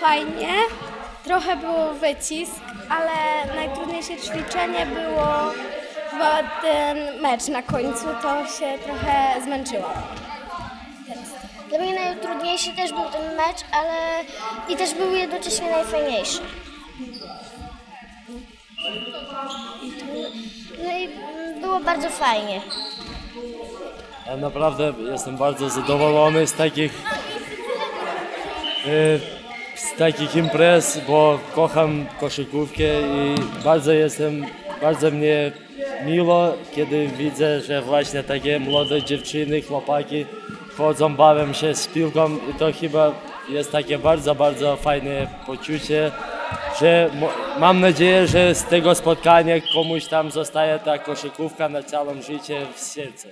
fajnie. Trochę był wycisk, ale najtrudniejsze ćwiczenie było chyba ten mecz na końcu. To się trochę zmęczyłam. Dla mnie najtrudniejszy też był ten mecz, ale i też był jednocześnie najfajniejszy. No i było bardzo fajnie. Ja naprawdę jestem bardzo zadowolony z takich z takich imprez, bo kocham koszykówkę i bardzo jestem, bardzo mnie miło, kiedy widzę, że właśnie takie młode dziewczyny, chłopaki chodzą, bawią się z piłką i to chyba jest takie bardzo, bardzo fajne poczucie, że mam nadzieję, że z tego spotkania komuś tam zostaje ta koszykówka na całe życie w sercu.